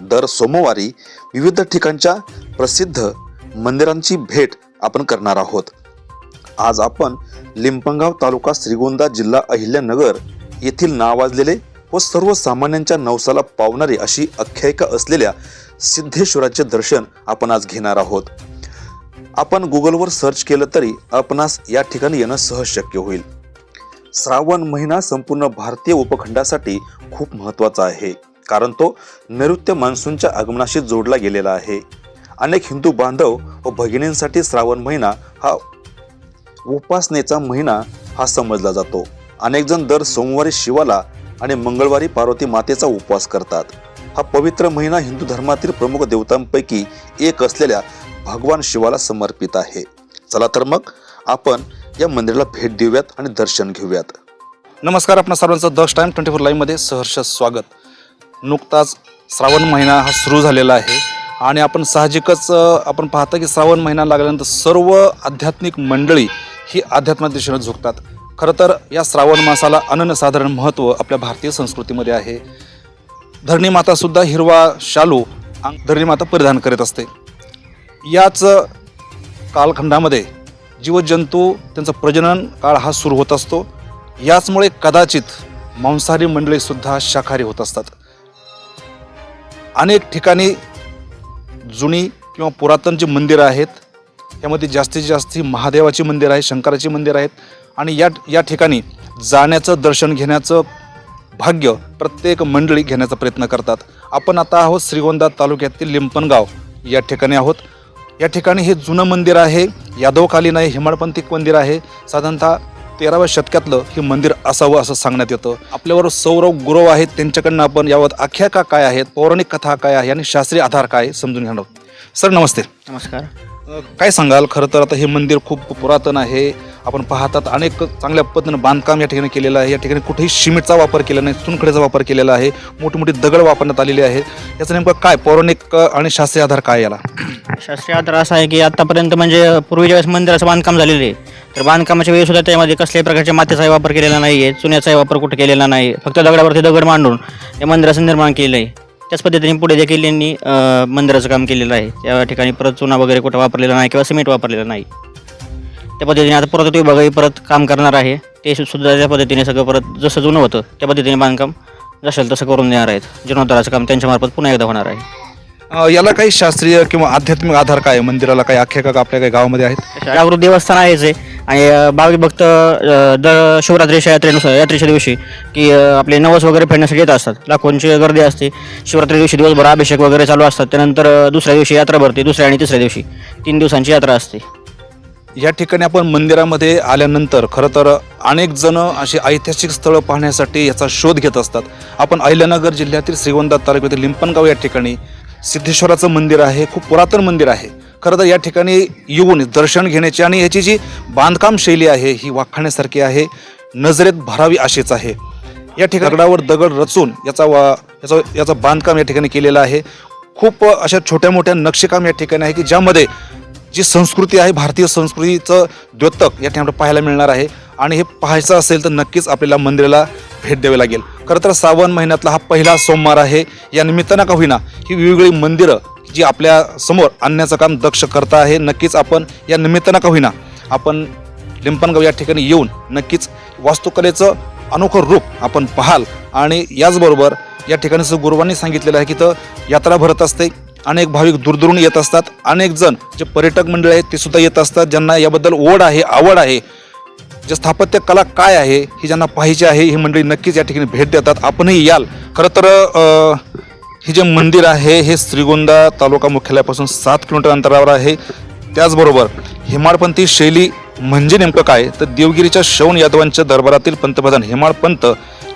दर सोमवारी विविध ठिकाणच्या प्रसिद्ध मंदिरांची भेट आपण करणार आहोत. आज आपण लिंपंगाव तालुका श्रीगोंदा जिल्हा अहिल्यानगर येथील नावाजलेले व सर्वसामान्यांच्या नवसाला पावणारी अशी आख्यायिका असलेल्या सिद्धेश्वराचे दर्शन आपण आज घेणार आहोत. आपण गुगलवर सर्च केलं तरी आपणास या ठिकाणी येणं सहज शक्य होईल. श्रावण महिना संपूर्ण भारतीय उपखंडासाठी खूप महत्त्वाचा आहे. कारण तो नैऋत्य मान्सूनच्या आगमनाशी जोडला गेलेला आहे. अनेक हिंदू बांधव व भगिनींसाठी श्रावण महिना हा उपासनेचा महिना हा समजला जातो. अनेकजण दर सोमवारी शिवाला आणि मंगळवारी पार्वती मातेचा उपवास करतात. हा पवित्र महिना हिंदू धर्मातील प्रमुख देवतांपैकी एक असलेल्या भगवान शिवाला समर्पित आहे. चला तर मग आपण या मंदिराला भेट देऊयात आणि दर्शन घेऊयात. नमस्कार आपणा सर्वांचं दस टाइम ट्वेंटी फोर लाईव्हमध्ये सहर्ष स्वागत. नुकताच श्रावण महिना हा सुरू झालेला आहे. आणि आपण साहजिकच आपण पाहता की श्रावण महिना लागल्यानंतर सर्व आध्यात्मिक मंडळी ही आध्यात्मिक दिशेने झुकतात. खरं तर या श्रावण मासाला अनन्यसाधारण महत्त्व आपल्या भारतीय संस्कृतीमध्ये आहे. धरणी हिरवा शालू अंग धरणी माता परिधान करीत असते. याच कालखंडामध्ये जीवजंतू त्यांचं प्रजनन काळ हा सुरू होत असतो. याचमुळे कदाचित मांसाहारी मंडळीसुद्धा शाकाहारी होत असतात. अनेक ठिकाणी जुनी किंवा पुरातन जी मंदिरं आहेत यामध्ये जास्तीत जास्त महादेवाची मंदिर आहे शंकराची मंदिर आहेत आणि या या ठिकाणी जाण्याचं दर्शन घेण्याचं भाग्य प्रत्येक मंडळी घेण्याचा प्रयत्न करतात. आपण आता आहोत श्रीगोंदा तालुक्यातील लिंपणगाव या ठिकाणी आहोत. या ठिकाणी हे जुनं मंदिर आहे यादवकालीन आहे हेमाडपंथी मंदिर आहे. साधारणतः तेराव्या शतकातलं हे मंदिर असावं असं सांगण्यात येतं. आपल्यावर सौरव गुरव आहेत त्यांच्याकडनं आपण यावर आख्यायिका काय आहेत? पौराणिक कथा काय आहे? आणि शास्त्रीय आधार काय? समजून घेणार सर नमस्ते. नमस्कार. काय सांगाल? खरं तर आता हे मंदिर खूप पुरातन आहे. आपण पाहतात अनेक चांगल्या पद्धतीनं बांधकाम या ठिकाणी केलेलं आहे. या ठिकाणी कुठेही सिमेंटचा वापर केला नाही चुनखडीचा वापर केलेला आहे. मोठी मोठी दगड वापरण्यात आलेली आहे. याचं नेमकं काय पौराणिक आणि शास्त्रीय आधार काय याला? शास्त्रीय आधार असा आहे की आतापर्यंत म्हणजे पूर्वीच्या वेळेस मंदिराचं बांधकाम झालेलं आहे तर बांधकामाच्या वेळी सुद्धा त्यामध्ये कसल्याही प्रकारच्या मातीचाही वापर केलेला नाही आहे चुन्याचाही वापर कुठे केलेला नाही. फक्त दगडावरती दगड मांडून या मंदिराचं निर्माण केलेलं आहे त्याच पद्धतीने पुढे देखील यांनी मंदिराचं काम केलेलं आहे. त्या ठिकाणी परत चुना वगैरे कुठं वापरलेला नाही किंवा सिमेंट वापरलेलं नाही. त्या पद्धतीने आता पुरातत्व विभागही परत काम करणार आहे. ते सुद्धा त्या पद्धतीने सगळं परत जसं जुनं होतं त्या पद्धतीने बांधकाम जसेल तसं करून देणार आहेत. जीर्णोद्धाराचं काम त्यांच्यामार्फत पुन्हा एकदा होणार आहे. अ, याला काही शास्त्रीय किंवा आध्यात्मिक आधार काय? आहे? मंदिराला काही आख्यायिका का आपल्या काही गावामध्ये आहेत? जागृत देवस्थान आहेच आहे आणि अं, भाविक भक्त अं, दर शिवरात्रीच्या यात्रेनुसार यात्रेच्या दिवशी की अं, आपले नवस वगैरे फेडण्यासाठी येत असतात. लाखोंची गर्दी असते. शिवरात्री दिवशी दिवसभर अभिषेक वगैरे चालू असतात. त्यानंतर अं, दुसऱ्या दिवशी यात्रा भरते दुसऱ्या आणि तिसऱ्या दिवशी. तीन दिवसांची यात्रा असते. या ठिकाणी आपण मंदिरामध्ये आल्यानंतर खरं तर अनेक जण अशी ऐतिहासिक स्थळं पाहण्यासाठी याचा शोध घेत असतात. आपण अहिल्यानगर जिल्ह्यातील श्रीगोंदा तालुक्यातील लिंपणगाव या ठिकाणी सिद्धेश्वराचं मंदिर आहे खूप पुरातन मंदिर आहे. खरं तर या ठिकाणी येऊन दर्शन घेण्याची आणि याची जी बांधकाम शैली आहे ही वाखाण्यासारखी आहे नजरेत भरावी अशीच आहे. या ठिकाणी दगडावर दगड रचून याचा वा याचा याचं बांधकाम या ठिकाणी केलेलं आहे. खूप अशा छोट्या मोठ्या नक्षीकाम या ठिकाणी आहे की ज्यामध्ये जी संस्कृती आहे भारतीय संस्कृतीचं द्योतक या ठिकाणी पाहायला मिळणार आहे. आणि हे पाहायचं असेल तर नक्कीच आपल्याला मंदिराला भेट द्यावी लागेल. खरं तर श्रावण महिन्यातला हा पहिला सोमवार आहे. या निमित्तानं का होईना ही वेगवेगळी मंदिरं जी आपल्यासमोर आणण्याचं काम दक्ष करता आहे. नक्कीच आपण या निमित्तानं का होईना आपण लिंपणगाव या ठिकाणी येऊन नक्कीच वास्तुकलेचं अनोखं रूप आपण पाहाल. आणि याचबरोबर या ठिकाणीचं गुरुवांनी सांगितलेलं आहे की तर यात्रा भरत असते. अनेक भाविक दूरदूरून येत असतात. अनेक जण जे पर्यटक मंडळ आहेत ते सुद्धा येत असतात. ज्यांना याबद्दल ओढ आहे आवड आहे जे स्थापत्य कला काय आहे ही ज्यांना पाहिजे आहे ही मंडळी नक्कीच या ठिकाणी भेट देतात. आपणही याल. खरं तर हे जे मंदिर आहे हे श्रीगोंदा तालुका मुख्यालयापासून सात किलोमीटर अंतरावर आहे. त्याचबरोबर हेमाडपंथी शैली म्हणजे नेमकं काय? तर देवगिरीच्या शौन यादवांच्या दरबारातील पंतप्रधान हेमाडपंत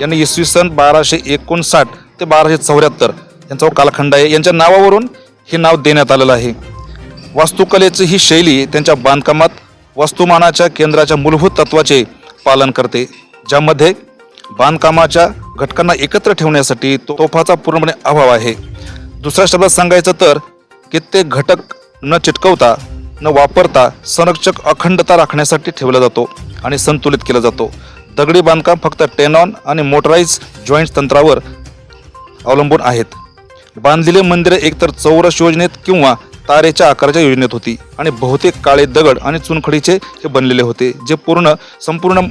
यांनी इसवी सन बाराशे एकोणसाठ ते बाराशे चौऱ्याहत्तर यांचा कालखंड आहे यांच्या नावावरून हे नाव देण्यात आलेलं आहे. वास्तुकलेची ही शैली त्यांच्या बांधकामात वस्तुमानाच्या केंद्राच्या मूलभूत तत्वाचे पालन करते ज्यामध्ये बांधकामाच्या घटकांना एकत्र ठेवण्यासाठी तो- तोफाचा पूर्णपणे अभाव आहे. दुसऱ्या शब्दात सांगायचं तर कित्येक घटक न चिटकवता न वापरता संरक्षक अखंडता राखण्यासाठी ठेवला जातो आणि संतुलित केला जातो. दगडी बांधकाम फक्त टेनॉन आणि मोटराईज जॉईंट तंत्रावर अवलंबून आहेत. बांधलेले मंदिरे एकतर चौरस योजनेत किंवा तारेच्या आकाराच्या योजनेत होती. आणि बहुतेक काळे दगड आणि चुनखडीचे हे बनलेले होते जे पूर्ण संपूर्ण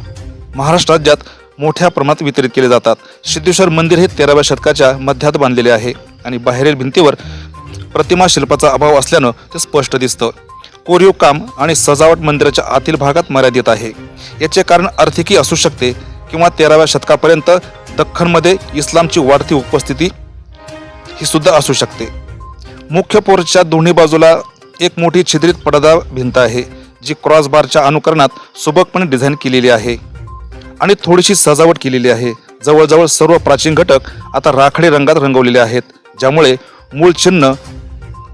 महाराष्ट्र राज्यात मोठ्या प्रमाणात वितरित केले जातात. सिद्धेश्वर मंदिर हे तेराव्या शतकाच्या मध्यात बांधलेले आहे आणि बाहेरील भिंतीवर प्रतिमा शिल्पाचा अभाव असल्यानं ते स्पष्ट दिसतं. कोरीव काम आणि सजावट मंदिराच्या आतील भागात मर्यादित आहे. याचे कारण आर्थिकी असू शकते किंवा तेराव्या शतकापर्यंत दख्खनमध्ये इस्लामची वाढती उपस्थिती ही सुद्धा असू शकते. मुख्य पोर्चच्या दोन्ही बाजूला एक मोठी छिद्रित पडदा भिंत आहे जी क्रॉस बारच्या अनुकरणात सुबकपणे डिझाईन केलेली आहे आणि थोडीशी सजावट केलेली आहे. जवळजवळ सर्व प्राचीन घटक आता राखाडी रंगात रंगवलेले आहेत ज्यामुळे मूळ चिन्ह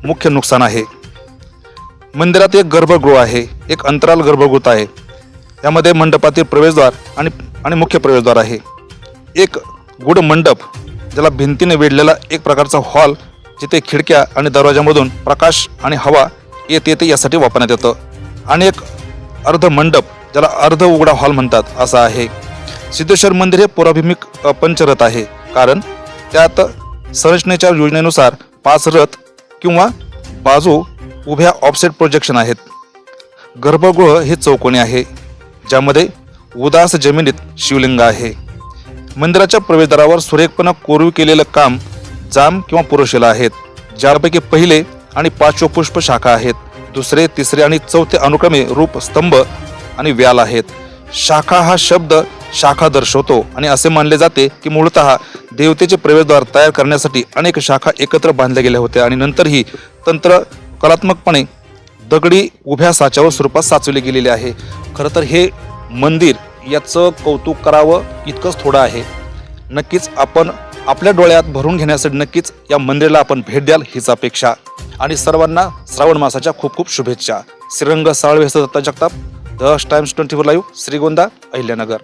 मुख्य नुकसान आहे. मंदिरात एक गर्भगृह आहे एक अंतराल गर्भगृह आहे. यामध्ये मंडपातील प्रवेशद्वार आणि आणि मुख्य प्रवेशद्वार आहे. एक गुढ मंडप ज्याला भिंतीने वेढलेला एक प्रकारचा हॉल जिथे खिडक्या आणि दरवाजामधून प्रकाश आणि हवा येत येते यासाठी वापरण्यात येतं. आणि एक अर्ध मंडप ज्याला अर्ध उघडा हॉल म्हणतात असा आहे. सिद्धेश्वर मंदिर हे पुराभिमुख पंचरथ आहे. कारण त्यात संरचनेच्या योजनेनुसार पाच रथ किंवा बाजू उभ्या ऑफसेट प्रोजेक्शन आहेत. गर्भगृह हे चौकोनी आहे ज्यामध्ये उदास जमिनीत शिवलिंग आहे. मंदिराच्या प्रवेशद्वारावर सुरेखपणे कोरीव केलेलं काम जाम किंवा पुरुषेला आहेत. ज्यापैकी पहिले आणि पाचवे पुष्प शाखा आहेत. दुसरे तिसरे आणि चौथे अनुक्रमे रूप स्तंभ आणि व्याल आहेत. शाखा हा शब्द शाखा दर्शवतो आणि असे मानले जाते की मूळतः देवतेचे प्रवेशद्वार तयार करण्यासाठी अनेक शाखा एकत्र बांधल्या गेल्या होत्या आणि नंतरही तंत्र कलात्मकपणे दगडी उभ्या साच्यावर स्वरूपात साचवले गेलेले आहे. खरं तर हे मंदिर याचं कौतुक करावं इतकंच थोडं आहे. नक्कीच आपण आपल्या डोळ्यात भरून घेण्यासाठी नक्कीच या मंदिराला आपण भेट द्याल हीच अपेक्षा. आणि सर्वांना श्रावण मासाच्या खूप खूप शुभेच्छा. Shrirang Salve Datta Jagtap. The Times twenty four live Shrigonda Ahilyanagar.